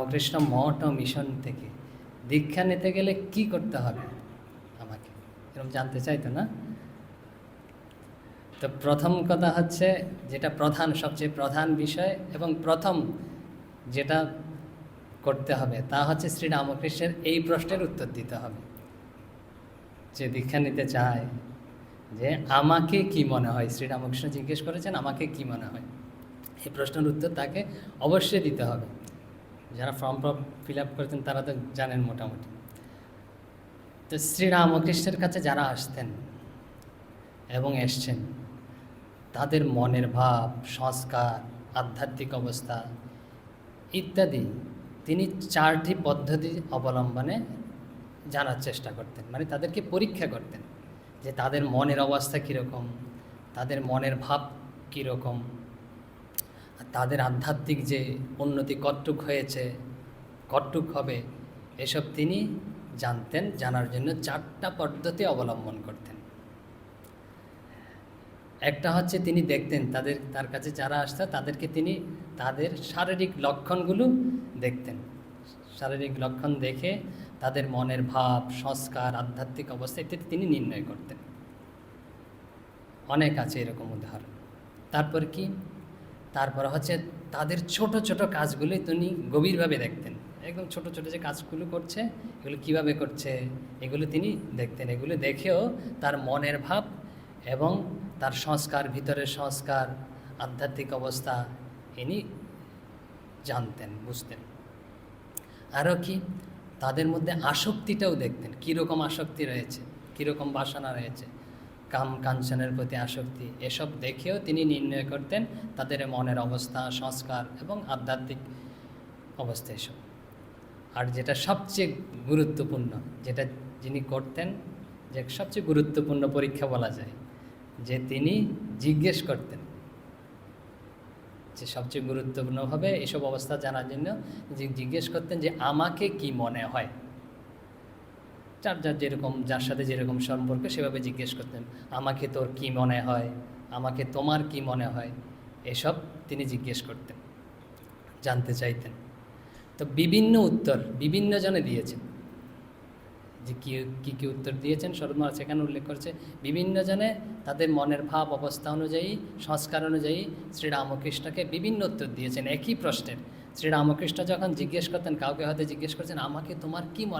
রামকৃষ্ণ মঠ ও mission থেকে দীক্ষা নিতে গেলে কি করতে হবে? আমাকে। এরকম জানতে চাইতো না? তো প্রথম কথা হচ্ছে যেটা প্রধান, সবচেয়ে প্রধান বিষয় এবং প্রথম যেটা করতে হবে তা হচ্ছে শ্রী রামকৃষ্ণের এই প্রশ্নের উত্তর দিতে হবে। যে দীক্ষা নিতে চায় যে আমাকে কি মনে হয়? শ্রী রামকৃষ্ণ জিজ্ঞেস করেছেন, আমাকে কি মনে হয়? এই প্রশ্নের উত্তর তাকে অবশ্যই দিতে হবে। যারা ফর্ম ফর্ম ফিল আপ করেছেন তারা তো জানেন মোটামুটি। তো শ্রীরামকৃষ্ণের কাছে যারা আসতেন এবং এসছেন, তাদের মনের ভাব, সংস্কার, আধ্যাত্মিক অবস্থা ইত্যাদি তিনি চারটি পদ্ধতি অবলম্বনে জানার চেষ্টা করতেন। মানে তাদেরকে পরীক্ষা করতেন যে তাদের মনের অবস্থা কীরকম, তাদের মনের ভাব কীরকম তাদের আধ্যাত্মিক যে উন্নতি কটুক হয়েছে কটুক হবে, এসব তিনি জানতেন, জানার জন্য চারটা পদ্ধতি অবলম্বন করতেন। একটা হচ্ছে তিনি দেখতেন তাদের, তার কাছে যারা আসতো তাদেরকে তিনি তাদের শারীরিক লক্ষণগুলো দেখতেন। শারীরিক লক্ষণ দেখে তাদের মনের ভাব, সংস্কার, আধ্যাত্মিক অবস্থা ইত্যাদি তিনি নির্ণয় করতেন। অনেক আছে এরকম উদাহরণ। তারপর কি? তারপর হচ্ছে তাদের ছোট ছোট কাজগুলি তিনি গভীরভাবে দেখতেন। একদম ছোট ছোট যে কাজগুলো করছে, এগুলো কীভাবে করছে, এগুলো তিনি দেখতেন। এগুলো দেখেও তার মনের ভাব এবং তার সংস্কার, ভিতরের সংস্কার, আধ্যাত্মিক অবস্থা ইনি জানতেন, বুঝতেন। আরও কি, তাদের মধ্যে আসক্তিটাও দেখতেন। কীরকম আসক্তি রয়েছে, কীরকম বাসনা রয়েছে। কাম কাঞ্চনের প্রতি আসক্তি। এসব দেখেও তিনি নির্ণয় করতেন তাদের মনের অবস্থা, সংস্কার এবং আধ্যাত্মিক অবস্থা এসব। আর যেটা সবচেয়ে গুরুত্বপূর্ণ, যেটা যিনি করতেন, যে সবচেয়ে গুরুত্বপূর্ণ পরীক্ষা বলা যায়, যে তিনি জিজ্ঞেস করতেন যে সবচেয়ে গুরুত্বপূর্ণভাবে এসব অবস্থা জানার জন্য জিজ্ঞেস করতেন যে আমাকে কি মনে হয়? যার যার যেরকম, যার সাথে যেরকম সম্পর্ক, সেভাবে জিজ্ঞেস করতেন, আমাকে তোর কি মনে হয়? আমাকে তোমার কি মনে হয়? এসব তিনি জিজ্ঞেস করতেন, জানতে চাইতেন। তো বিভিন্ন উত্তর, বিভিন্ন জনে দিয়েছেন। যে কী কী কী উত্তর দিয়েছেন? শরৎমাল সেখানে উল্লেখ করছে, বিভিন্ন জনে তাদের মনের ভাব, অবস্থা অনুযায়ী, সংস্কার অনুযায়ী শ্রীরামকৃষ্ণকে বিভিন্ন উত্তর দিয়েছেন। একই প্রশ্নের, শ্রীরামকৃষ্ণ যখন জিজ্ঞেস করতেন, কাউকে হয়তো জিজ্ঞেস করছেন, আমাকে তোমার কি মনে